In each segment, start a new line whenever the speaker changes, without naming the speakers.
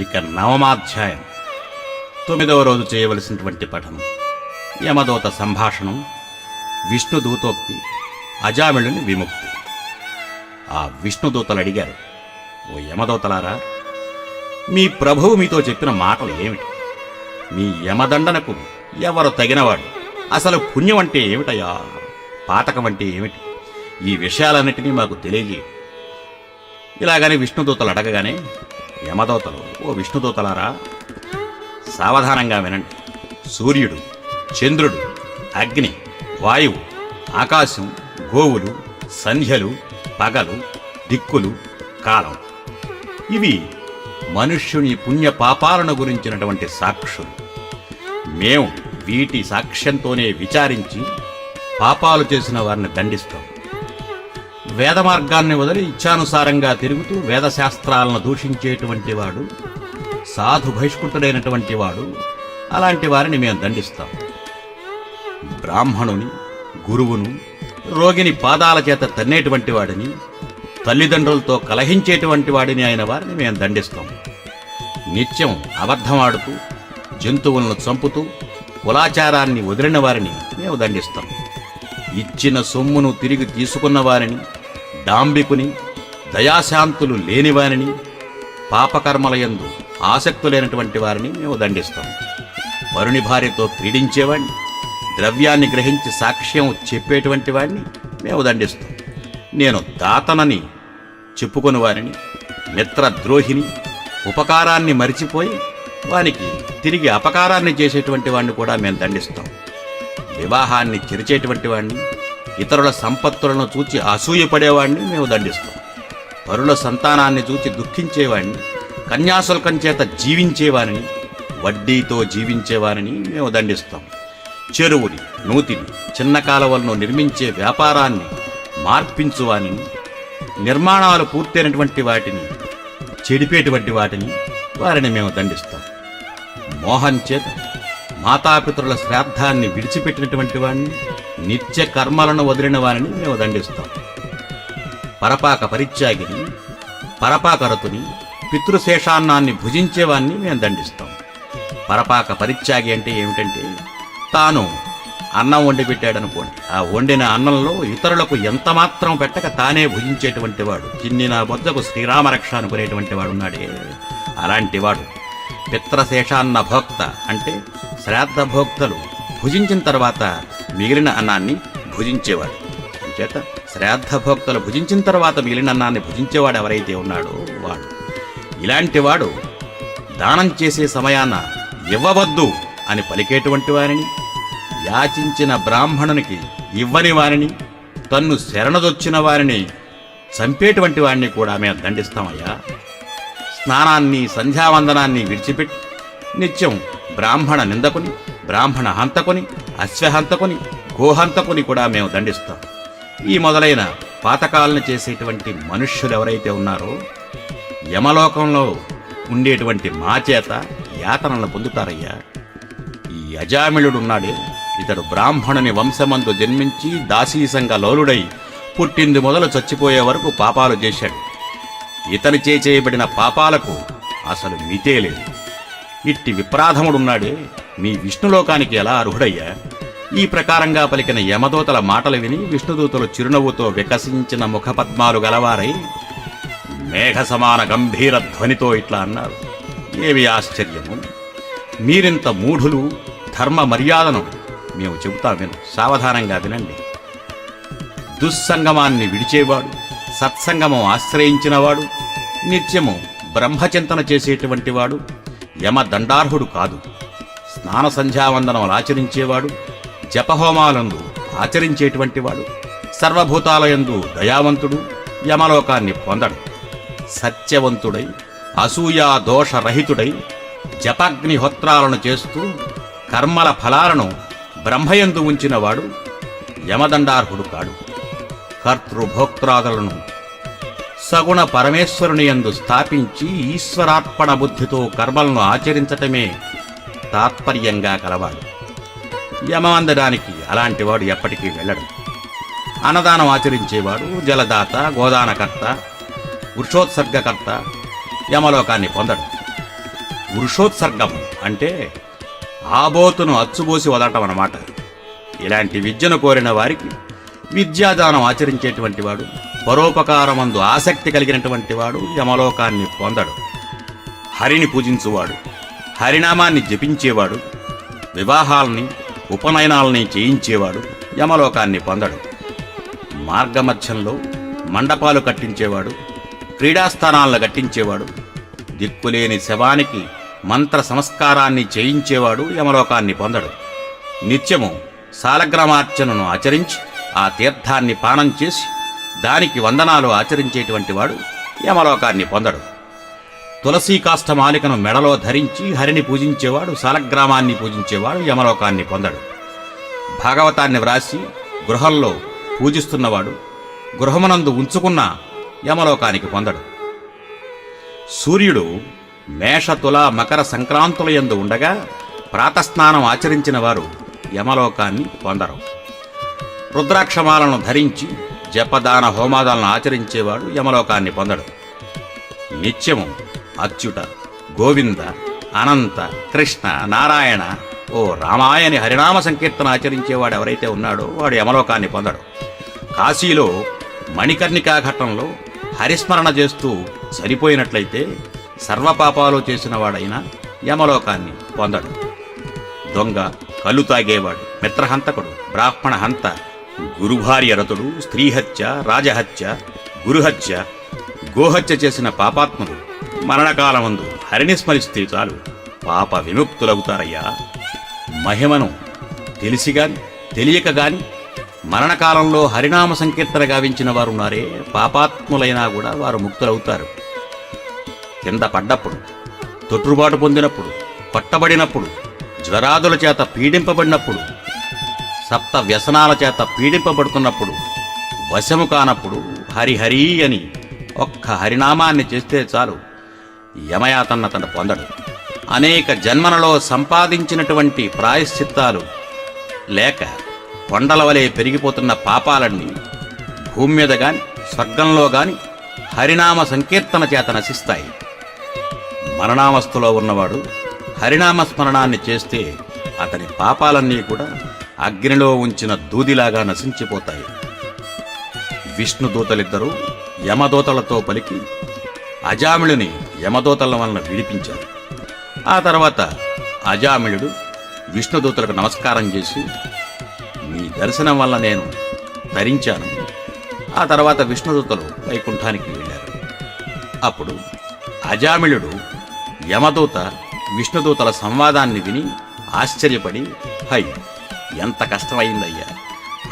ఇక నవమాధ్యాయం. తొమ్మిదవ రోజు చేయవలసినటువంటి పఠనం. యమదూత సంభాషణం విష్ణుదూతోక్తి అజామిళుని విముక్తి. ఆ విష్ణుదూతలు అడిగారు ఓ యమదూతలారా మీ ప్రభువు మీతో చెప్పిన మాటలు ఏమిటి? మీ యమదండనకు ఎవరు తగినవాడు? అసలు పుణ్యం అంటే ఏమిటయా పాతకం అంటే ఏమిటి? ఈ విషయాలన్నిటినీ మాకు తెలియజేయి. ఇలాగని విష్ణుదూతలు అడగగానే యమదోతలు. ఓ విష్ణుదోతలారా సావధానంగా వినండి. సూర్యుడు చంద్రుడు అగ్ని వాయువు ఆకాశం గోవులు సంధ్యలు పగలు దిక్కులు కాలం. ఇవి మనుష్యుని పుణ్య పాపాలను గురించినటువంటి సాక్షులు. మేము వీటి సాక్ష్యంతోనే విచారించి పాపాలు చేసిన వారిని దండిస్తాం. వేద మార్గాన్ని వదిలి ఇచ్ఛానుసారంగా తిరుగుతూ వేదశాస్త్రాలను దూషించేటువంటి వాడు సాధు బహిష్కృతుడైనటువంటి వాడు అలాంటి వారిని మేము దండిస్తాం. బ్రాహ్మణుని గురువును రోగిని పాదాల చేత తన్నేటువంటి వాడిని తల్లిదండ్రులతో కలహించేటువంటి వాడిని అయిన వారిని మేము దండిస్తాం. నిత్యం అబద్ధమాడుతూ జంతువులను చంపుతూ కులాచారాన్ని వదిలిన వారిని మేము దండిస్తాం. ఇచ్చిన సొమ్మును తిరిగి తీసుకున్న వారిని డాంబికుని దయాశాంతులు లేనివారిని పాపకర్మలయందు ఆసక్తులైనటువంటి వారిని మేము దండిస్తాం. వరుని భార్యతో క్రీడించేవాడిని ద్రవ్యాన్ని గ్రహించి సాక్ష్యం చెప్పేటువంటి వాడిని మేము దండిస్తాం. నేను దాతనని చెప్పుకుని వారిని మిత్రద్రోహిని ఉపకారాన్ని మరిచిపోయి వానికి తిరిగి అపకారాన్ని చేసేటువంటి వాడిని కూడా మేము దండిస్తాం. వివాహాన్ని చెరిచేటువంటి వాడిని ఇతరుల సంపత్తులను చూచి అసూయపడేవాడిని మేము దండిస్తాం. పరుల సంతానాన్ని చూచి దుఃఖించేవాడిని కన్యాశుల్కం చేత జీవించేవారిని వడ్డీతో జీవించేవారిని మేము దండిస్తాం. చెరువుని నూతిని చిన్న కాలువలను నిర్మించే వ్యాపారాన్ని మార్పించువాని నిర్మాణాలు పూర్తయినటువంటి వాటిని చెడిపేటువంటి వాటిని వారిని మేము దండిస్తాం. మోహం చేత మాతాపితరుల శ్రాద్ధాన్ని విడిచిపెట్టినటువంటి వాడిని నిత్య కర్మలను వదిలిన వారిని మేము దండిస్తాం. పరపాక పరిత్యాగిని పరపాకరతుని పితృశేషాన్నాన్ని భుజించేవాన్ని మేము దండిస్తాం. పరపాక పరిత్యాగి అంటే ఏమిటంటే తాను అన్నం వండి పెట్టాడనుకోండి. ఆ వండిన అన్నంలో ఇతరులకు ఎంత మాత్రం పెట్టక తానే భుజించేటువంటి వాడు చిన్ని నా బొద్దకు శ్రీరామరక్ష అనుకునేటువంటి వాడు ఉన్నాడే. అలాంటి వాడు పిత్రశేషాన్న భోక్త అంటే శ్రాద్ధ భోక్తలు భుజించిన తర్వాత మిగిలిన అన్నాన్ని భుజించేవాడు. చేత శ్రాద్ధభోక్తలు భుజించిన తర్వాత మిగిలిన అన్నాన్ని భుజించేవాడు ఎవరైతే ఉన్నాడో వాడు. ఇలాంటి వాడు దానం చేసే సమయాన ఇవ్వవద్దు అని పలికేటువంటి వారిని యాచించిన బ్రాహ్మణునికి ఇవ్వని వారిని తన్ను శరణదొచ్చిన వారిని చంపేటువంటి వారిని కూడా మేము దండిస్తామయ్యా. స్నానాన్ని సంధ్యావందనాన్ని విడిచిపెట్టి నిత్యం బ్రాహ్మణ నిందకుని బ్రాహ్మణ హంతకుని అశ్వహంతకుని గోహంతకుని కూడా మేము దండిస్తాం. ఈ మొదలైన పాతకాలను చేసేటువంటి మనుష్యులు ఎవరైతే ఉన్నారో యమలోకంలో ఉండేటువంటి మా చేత యాతనలు పొందుతారయ్యా. ఈ అజామిళుడున్నాడే ఇతడు బ్రాహ్మణుని వంశమందు జన్మించి దాసీసంగా లోలుడై పుట్టింది మొదలు చచ్చిపోయే వరకు పాపాలు చేశాడు. ఇతని చేయబడిన పాపాలకు అసలు మితే లేదు. ఇట్టి విప్రాధముడున్నాడే మీ విష్ణులోకానికి ఎలా అర్హుడయ్యా? ఈ ప్రకారంగా పలికిన యమదూతల మాటలు విని విష్ణుదూతలు చిరునవ్వుతో వికసించిన ముఖపద్మాలు గలవారై మేఘ సమాన గంభీర ధ్వనితో ఇట్లా అన్నారు. ఏమి ఆశ్చర్యము? మీరింత మూఢులు ధర్మ మర్యాదను మేము చెబుతా విను. సావధానంగా వినండి. దుస్సంగమాన్ని విడిచేవాడు సత్సంగమం ఆశ్రయించినవాడు నిత్యము బ్రహ్మచింతన చేసేటువంటి వాడు యమ దండార్హుడు కాదు. స్నాన సంధ్యావందనములు ఆచరించేవాడు జపహోమాలందు ఆచరించేటువంటి వాడు సర్వభూతాలయందు దయావంతుడు యమలోకాన్ని పొందడు. సత్యవంతుడై అసూయా దోషరహితుడై జపాగ్నిహోత్రాలను చేస్తూ కర్మల ఫలాలను బ్రహ్మయందు ఉంచినవాడు యమదండార్హుడు కాడు. కర్తృభోక్త్రాదులను సగుణ పరమేశ్వరుని యందు స్థాపించి ఈశ్వరార్పణ బుద్ధితో కర్మలను ఆచరించటమే తాత్పర్యంగా కలవాడు. యమవందడానికి అలాంటి వాడు ఎప్పటికీ వెళ్ళడు. అన్నదానం ఆచరించేవాడు జలదాత గోదానకర్త వృషోత్సర్గకర్త యమలోకాన్ని పొందడు. వృషోత్సర్గం అంటే ఆబోతును అచ్చుబోసి వదలటం అన్నమాట. ఇలాంటి విద్యను కోరిన వారికి విద్యాదానం ఆచరించేటువంటి వాడు పరోపకారమందు ఆసక్తి కలిగినటువంటి వాడు యమలోకాన్ని పొందడు. హరిని పూజించువాడు. హరినామాన్ని జపించేవాడు వివాహాల్ని ఉపనయనాలని చేయించేవాడు యమలోకాన్ని పొందడు. మార్గమధ్యంలో మండపాలు కట్టించేవాడు క్రీడాస్థానాలను కట్టించేవాడు దిక్కులేని శవానికి మంత్ర సంస్కారాన్ని చేయించేవాడు యమలోకాన్ని పొందడు. నిత్యము సాలగ్రామార్చనను ఆచరించి ఆ తీర్థాన్ని పానం చేసి దానికి వందనాలు ఆచరించేటువంటి వాడు యమలోకాన్ని పొందడు. తులసీ కాష్టమాలికను మెడలో ధరించి హరిని పూజించేవాడు సాలగ్రామాన్ని పూజించేవాడు యమలోకాన్ని పొందడు. భాగవతాన్ని వ్రాసి గృహంలో పూజిస్తున్నవాడు గృహమునందు ఉంచుకున్న యమలోకానికి పొందడు. సూర్యుడు మేష తుల మకర సంక్రాంతుల యందు ఉండగా ప్రాతస్నానం ఆచరించిన వారు యమలోకాన్ని పొందరు. రుద్రాక్షమాలను ధరించి జపదాన హోమాదాలను ఆచరించేవాడు యమలోకాన్ని పొందడు. నిత్యము అచ్యుత గోవింద అనంత కృష్ణ నారాయణ. ఓ రామాయణి హరినామ సంకీర్తన ఆచరించేవాడు ఎవరైతే ఉన్నాడో వాడు యమలోకాన్ని పొందడు. కాశీలో మణికర్ణికా ఘట్టంలో హరిస్మరణ చేస్తూ చనిపోయినట్లయితే సర్వపాపాలు చేసిన వాడైనా యమలోకాన్ని పొందడు. దొంగ కళ్ళు తాగేవాడు మిత్రహంతకుడు బ్రాహ్మణ హంత గురుభార్య రతుడు స్త్రీహత్య రాజహత్య గురుహత్య గోహత్య చేసిన పాపాత్ములు మరణకాలమందు హరిని స్మరిస్తే చాలు. పాప విముక్తులవుతారయ్యా మహిమను తెలిసిగాని తెలియక గాని మరణకాలంలో హరినామ సంకీర్తన గావించిన వారున్నారే పాపాత్ములైనా కూడా వారు ముక్తులవుతారు కింద పడ్డప్పుడు తొట్టుబాటు పొందినప్పుడు కొట్టబడినప్పుడు జ్వరాదుల చేత పీడింపబడినప్పుడు సప్త వ్యసనాల చేత పీడింపబడుతున్నప్పుడు వశము కానప్పుడు హరిహరి అని ఒక్క హరినామాన్ని చేస్తే చాలు. యమయాతన్న తన పొందడు. అనేక జన్మలలో సంపాదించినటువంటి ప్రాయశ్చిత్తాలు లేక కొండల వలె పెరిగిపోతున్న పాపాలన్నీ భూమి మీద గాని స్వర్గంలో గాని హరినామ సంకీర్తన చేత నశిస్తాయి. మరణావస్థలో ఉన్నవాడు హరినామ స్మరణాన్ని చేస్తే అతని పాపాలన్నీ కూడా అగ్నిలో ఉంచిన దూదిలాగా నశించిపోతాయి. విష్ణుదూతలిద్దరూ యమదూతలతో పలికి అజామిళుని యమదూతల వలన విడిపించారు. ఆ తర్వాత అజామిళుడు విష్ణుదూతలకు నమస్కారం చేసి మీ దర్శనం వల్ల నేను ధరించాను ఆ తర్వాత విష్ణుదూతలు వైకుంఠానికి వెళ్ళారు. అప్పుడు అజామిళుడు యమదూత విష్ణుదూతల సంవాదాన్ని విని ఆశ్చర్యపడి హై ఎంత కష్టమైందయ్యా.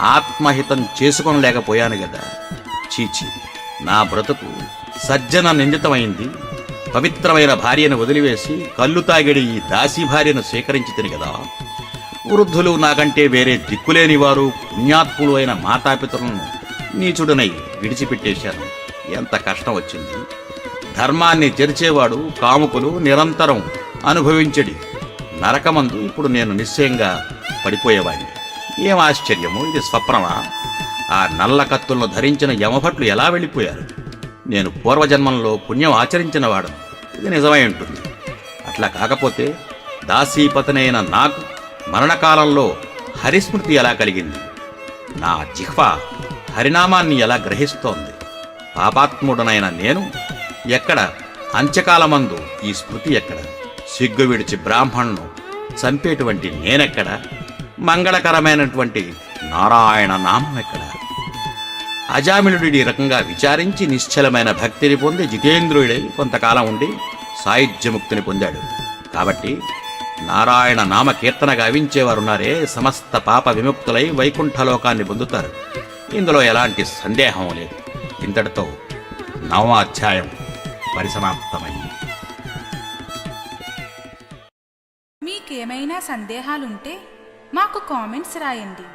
ఆత్మహితం చేసుకోనలేకపోయాను కదా చీచి నా బ్రతుకు సజ్జన నిందితమైంది. పవిత్రమైన భార్యను వదిలివేసి కళ్ళు తాగిడి ఈ దాసీ భార్యను స్వీకరించి తిని కదా వృద్ధులు నాకంటే వేరే దిక్కులేని వారు పుణ్యాత్ములు అయిన మాతాపితరులను నీచుడనై విడిచిపెట్టేశాను ఎంత కష్టం వచ్చింది. ధర్మాన్ని జరిచేవాడు కాముకులు నిరంతరం అనుభవించడి. నరకమందు ఇప్పుడు నేను నిశ్చయంగా పడిపోయేవాడిని. ఏం ఆశ్చర్యము ఇది స్వప్నమా? ఆ నల్ల కత్తులను ధరించిన యమభట్లు ఎలా వెళ్ళిపోయారు? నేను పూర్వజన్మంలో పుణ్యం ఆచరించినవాడు ఇది నిజమై ఉంటుంది. అట్లా కాకపోతే దాసీపతనైన నాకు మరణకాలంలో హరిస్మృతి ఎలా కలిగింది? నా జిహ్వ హరినామాన్ని ఎలా గ్రహిస్తోంది? పాపాత్ముడనైన నేను ఎక్కడ? అంత్యకాలమందు ఈ స్మృతి ఎక్కడ? సిగ్గు విడిచి బ్రాహ్మణ్ను చంపేటువంటి నేనెక్కడ? మంగళకరమైనటువంటి నారాయణ నామం ఎక్కడ? అజామిళుడి ఈ రకంగా విచారించి నిశ్చలమైన భక్తిని పొంది జితేంద్రుడై కొంతకాలం ఉండి సాయుధ్యముక్తిని పొందాడు. కాబట్టి నారాయణ నామ కీర్తన గావించేవారున్నారే సమస్త పాప విముక్తులై వైకుంఠలోకాన్ని పొందుతారు. ఇందులో ఎలాంటి సందేహం లేదు. ఇంతటితో నవమాధ్యాయం పరిసమాప్తమైంది.
మీకేమైనా సందేహాలుంటే మాకు కామెంట్స్ రాయండి.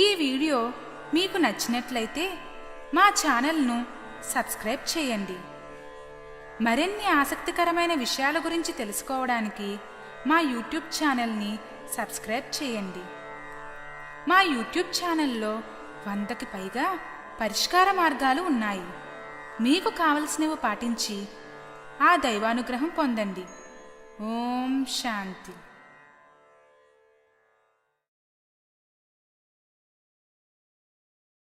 ఈ వీడియో మీకు నచ్చినట్లయితే మా ఛానల్ను సబ్స్క్రైబ్ చేయండి. మరిన్ని ఆసక్తికరమైన విషయాల గురించి తెలుసుకోవడానికి మా యూట్యూబ్ ఛానల్ని సబ్స్క్రైబ్ చేయండి. మా యూట్యూబ్ ఛానల్లో వందకి పైగా పరిష్కార మార్గాలు ఉన్నాయి. మీకు కావలసినవి పాటించి ఆ దైవానుగ్రహం పొందండి. ఓం శాంతి.